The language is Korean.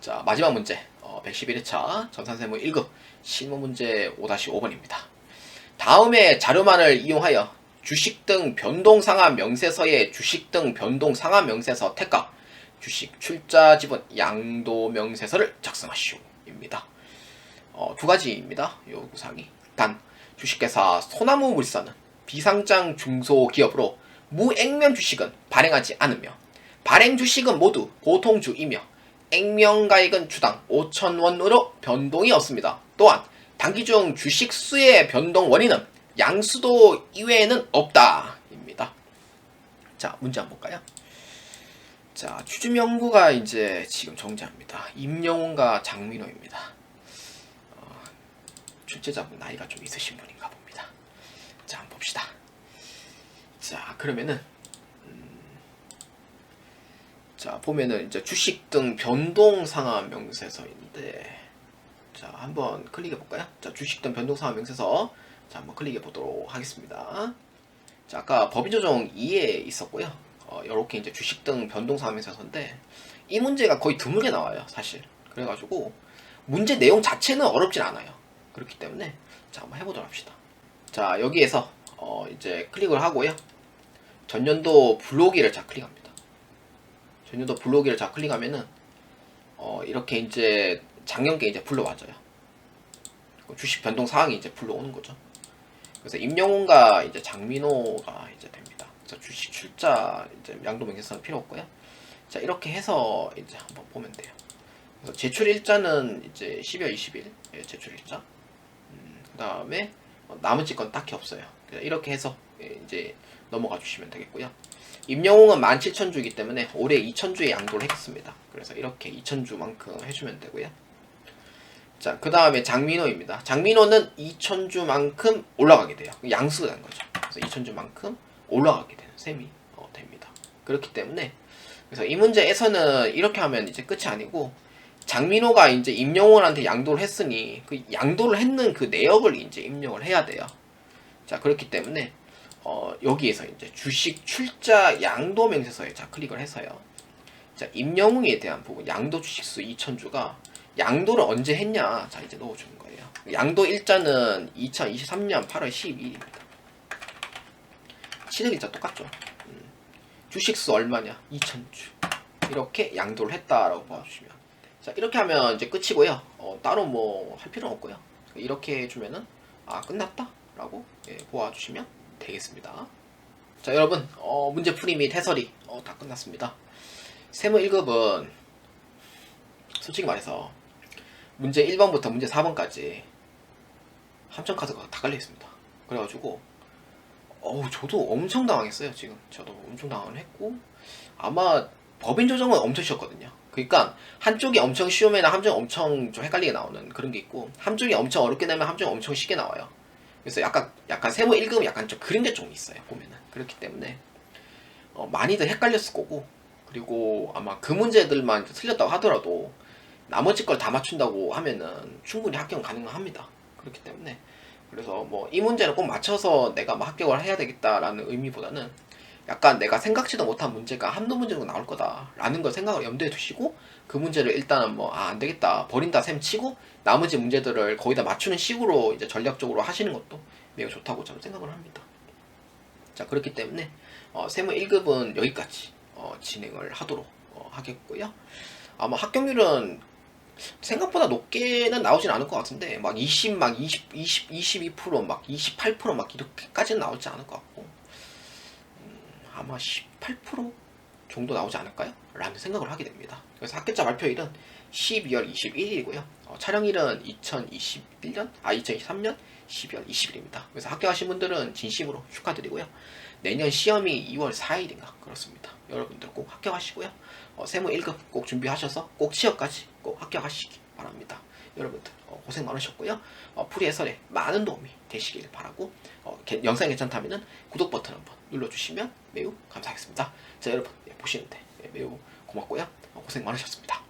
자, 마지막 문제. 어, 111회차 전산세무 1급 실무 문제 5-5번입니다. 다음에 자료만을 이용하여 주식 등 변동 상한 명세서의 주식 등 변동 상한 명세서 택각 주식 출자 지분 양도 명세서를 작성하시오입니다. 어, 두 가지입니다. 요구사항이. 단 주식회사 소나무 물산은 비상장 중소기업으로 무액면 주식은 발행하지 않으며 발행 주식은 모두 보통주이며 액면가액은 주당 5천원으로 변동이 없습니다. 또한 단기 중 주식 수의 변동 원인은 양수도 이외에는 없다입니다. 자 문제 한번 볼까요? 자 추주명구가 이제 지금 정지합니다. 임영웅과 장민호입니다. 어, 출제자분 나이가 좀 있으신 분인가 봅니다. 자 한번 봅시다. 자 그러면은 자 보면은 이제 주식 등 변동 상한 명세서인데 자 한번 클릭해 볼까요? 자 주식 등 변동 상한 명세서 자 한번 클릭해 보도록 하겠습니다. 자 아까 법인 조정 2에 있었고요. 어 이렇게 이제 주식 등 변동 상한 명세서인데 이 문제가 거의 드물게 나와요 사실. 그래가지고 문제 내용 자체는 어렵진 않아요. 그렇기 때문에 자 한번 해보도록 합시다. 자 여기에서 어 이제 클릭을 하고요. 전년도 블로기를 자 클릭합니다. 전년도 블로기를 자 클릭하면은 어 이렇게 이제 작년께 이제 불러와줘요. 그 주식 변동 사항이 이제 불러오는 거죠. 그래서 임영웅과 이제 장민호가 이제 됩니다. 그래서 주식 출자 이제 양도 명세서는 필요 없고요. 자 이렇게 해서 이제 한번 보면 돼요. 그래서 제출 일자는 이제 12월 20일 예, 제출 일자. 음, 그 다음에 어, 나머지 건 딱히 없어요. 이렇게 해서 예, 이제 넘어가 주시면 되겠고요. 임영웅은 17,000주이기 때문에 올해 2,000주의 양도를 했습니다. 그래서 이렇게 2,000주만큼 해주면 되고요. 자, 그 다음에 장민호입니다. 장민호는 2,000주만큼 올라가게 돼요. 양수가 된 거죠. 그래서 2,000주만큼 올라가게 되는 셈이 어, 됩니다. 그렇기 때문에 그래서 이 문제에서는 이렇게 하면 이제 끝이 아니고 장민호가 이제 임영웅한테 양도를 했으니 그 양도를 했는 그 내역을 이제 입력을 해야 돼요. 자, 그렇기 때문에 어, 여기에서 이제 주식 출자 양도 명세서에 자 클릭을 해서요. 자, 임영웅에 대한 부분 양도 주식수 2,000주가 양도를 언제 했냐? 자, 이제 넣어 주는 거예요. 양도 일자는 2023년 8월 12일입니다. 시력 일자 똑같죠? 음. 주식수 얼마냐? 2,000주. 이렇게 양도를 했다라고 봐 주시면. 자, 이렇게 하면 이제 끝이고요. 어, 따로 뭐 할 필요는 없고요. 이렇게 해 주면은 아, 끝났다 라고 예, 보아 주시면 되겠습니다. 자 여러분 어, 문제 풀이 및 해설이 어, 다 끝났습니다. 세무 1급은 솔직히 말해서 문제 1번부터 문제 4번까지 함정 카드가 다 깔려 있습니다. 그래가지고 어우 저도 엄청 당황했어요 지금 저도 엄청 당황을 했고 아마 법인 조정은 엄청 쉬웠거든요. 그러니까 한쪽이 엄청 쉬우면 한쪽이 엄청 좀 헷갈리게 나오는 그런 게 있고 한쪽이 엄청 어렵게 내면 한쪽이 엄청 쉽게 나와요. 그래서 약간 약간 세무 1급은 약간 좀 그런 게 좀 있어요 보면은. 그렇기 때문에. 어, 많이들 헷갈렸을 거고. 그리고 아마 그 문제들만 틀렸다고 하더라도 나머지 걸 다 맞춘다고 하면은 충분히 합격 가능합니다. 그렇기 때문에. 그래서 뭐 이 문제는 꼭 맞춰서 내가 뭐 합격을 해야 되겠다라는 의미보다는 약간 내가 생각지도 못한 문제가 한두 문제 정도 나올 거다라는 걸 생각을 염두에 두시고 그 문제를 일단은 뭐 아 안 되겠다 버린다 셈 치고 나머지 문제들을 거의 다 맞추는 식으로 이제 전략적으로 하시는 것도 매우 좋다고 저는 생각을 합니다. 자 그렇기 때문에 어, 세무 1급은 여기까지 어, 진행을 하도록 어, 하겠고요. 아마 합격률은 생각보다 높게는 나오진 않을 것 같은데 막 20, 막 20, 20, 22%, 막 28%막 이렇게까지는 나오지 않을 것 같고 음, 아마 18% 정도 나오지 않을까요? 라는 생각을 하게 됩니다. 그래서 합격자 발표일은 12월 21일이고요. 어, 촬영일은 2021년, 아 2023년 12월 20일입니다. 그래서 합격하신 분들은 진심으로 축하드리고요. 내년 시험이 2월 4일인가 그렇습니다. 여러분들 꼭 합격하시고요. 어, 세무 1급 꼭 준비하셔서 꼭 취업까지 꼭 합격하시기 바랍니다. 여러분들 어, 고생 많으셨고요. 어, 풀이 해설에 많은 도움이 되시길 바라고 어, 게- 영상이 괜찮다면 구독 버튼 한번 눌러주시면 매우 감사하겠습니다. 자 여러분 예, 보시는데 예, 매우 고맙고요. 어, 고생 많으셨습니다.